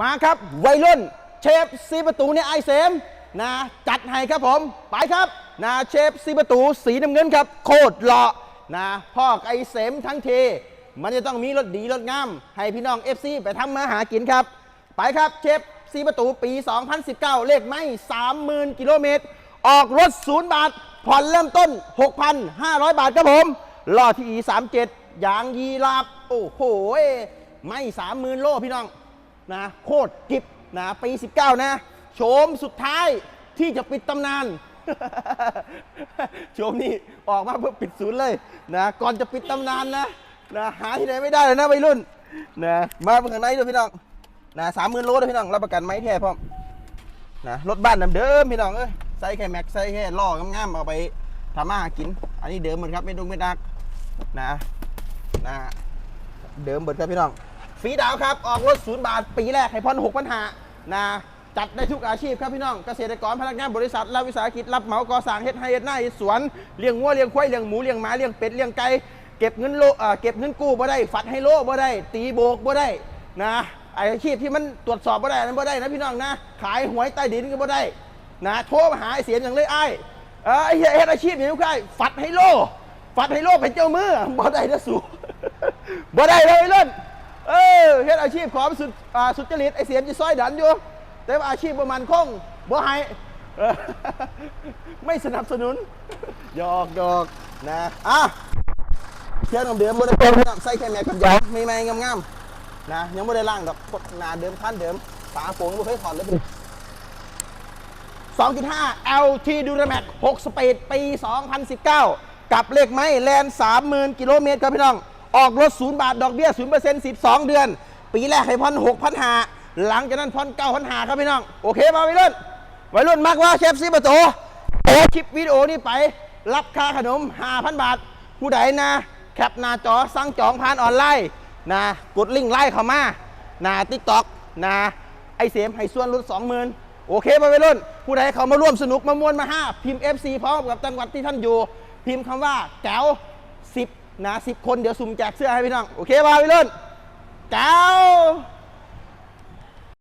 มาครับวัยรุ่นเชฟซีประตูเนี่ยไอเสมนะจัดให้ครับผมไปครับนะเชฟซีประตูสีน้ำเงินครับ โคตรหล่อนะพ่อไอเสมทั้งทีมันจะต้องมีรถดีรถงาม ให้พี่น้อง FC ไปทำมาหากินครับ ไปครับเชฟซีประตูปี 2019 เลขไม่ 30,000 กิโลเมตร ออกรถศูนย์บาท ผ่อนเริ่มต้น 6,500 บาทครับผมล้อที่ E37 ยางยีราบ โอ้โห ไม่ 30,000 โลพี่น้อง นะโคตรกิบนะปี 19 นะโฉมสุดท้ายที่จะปิดตำนานโฉมนี้ออกมาเพื่อปิดศูนย์เลยนะก่อนจะปิดตำนานนะนะหาที่ไหนไม่ได้เลยนะวัยรุ่นนะมาเพื่ข้างในด้วยพี่น้องนะสามหมื่นโลด้วยพี่น้องรับประกันไม้แท้พร้อมนะรถบ้านเดิมพี่น้องเอ้ยใส่แค่แม็กใส่แค่ล้องามๆเอาไปทำมาหากิน อันนี้เดิมเหมือนครับไม่ดุงไม่ดักนะนะเดิมเบิดครับพี่น้อง ฟรีดาวครับ ออกรถศูนย์บาท ปีแรกให้พ่อนหกปัญหานะจัดได้ทุกอาชีพครับพี่น้องเกษตรกรพนักงานบริษัทรับวิสาหกิจรับเหมาก่อสร้างเฮ็ดไฮเฮ็ดหน้าเฮ็ดสวนเลี้ยงวัวเลี้ยงควายเลี้ยงหมูเลี้ยงหมาเลี้ยงเป็ดเลี้ยงไก่เก็บเงินโลเอ่อเก็บเงินกู้บ่ได้ฝัดไฮโลบ่ได้ ตีโบกบ่ได้นะอาชีพที่มันตรวจสอบบ่ได้นั้นบ่ได้นะพี่น้องนะ ขายหวยใต้ดินก็บ่ได้นะโทรมาหาเสียงอย่างเลยไอ้เออไอ้เฮ็ดอาชีพอย่างนี้ใครฝัดไฮโลฝัดไฮโลเป็นเจ้ามือบ่ได้นะสูบ่ได้เลยเล่น เออเฮ็ดอาชีพของสุดอ่าสุจริตไอเสียมจะซอยดันอยู่ แต่ว่าอาชีพประมันคงบ่ให้เออไม่สนับสนุนหยอกหยอกนะอะเชื่อมเดิมบ่ได้เป็นพี่น้องใส่แค่แม็กกับยางไม่ไม่งามๆนะยังบ่ได้ล่างดอกกดหนาเดิมคันเดิมฝาโป่งบ่เคยถอดเลยพี่2.5 LT Duramax 6 สปีด ปี 2019 กับเลขไม้แลน 30,000 กิโลเมตรครับพี่น้อง ออกรถ 0 บาท ดอกเบี้ย 0% 12 เดือน ปีแรกให้พัน6พันหาหลังจากนั้นพัน9พันหาครับพี่น้อง โอเคมาวัยรุ่นวัยรุ่นมากว่าเชฟซีประตูโอ้คลิปวิดีโอนี้ไป รับค่าขนม 5,000 บาท ผู้ใดนะ แคปหน้าจอสั่งจองผ่านออนไลน์นะกดลิงก์ไลน์เข้ามานะติ๊กต็อกนะไอเสียมให้ส่วนลด20,000 โอเคป่ะวัยรุ่น ผู้ใดเขามาร่วมสนุกมามวนมาห้าพิมพ์ FC พร้อมกับจังหวัดที่ท่านอยู่ พิมพ์คำว่าแก้ว10 นะสิบคนเดี๋ยวสุ่มแจกเสื้อให้พี่น้อง โอเคป่ะวัยรุ่นเก้า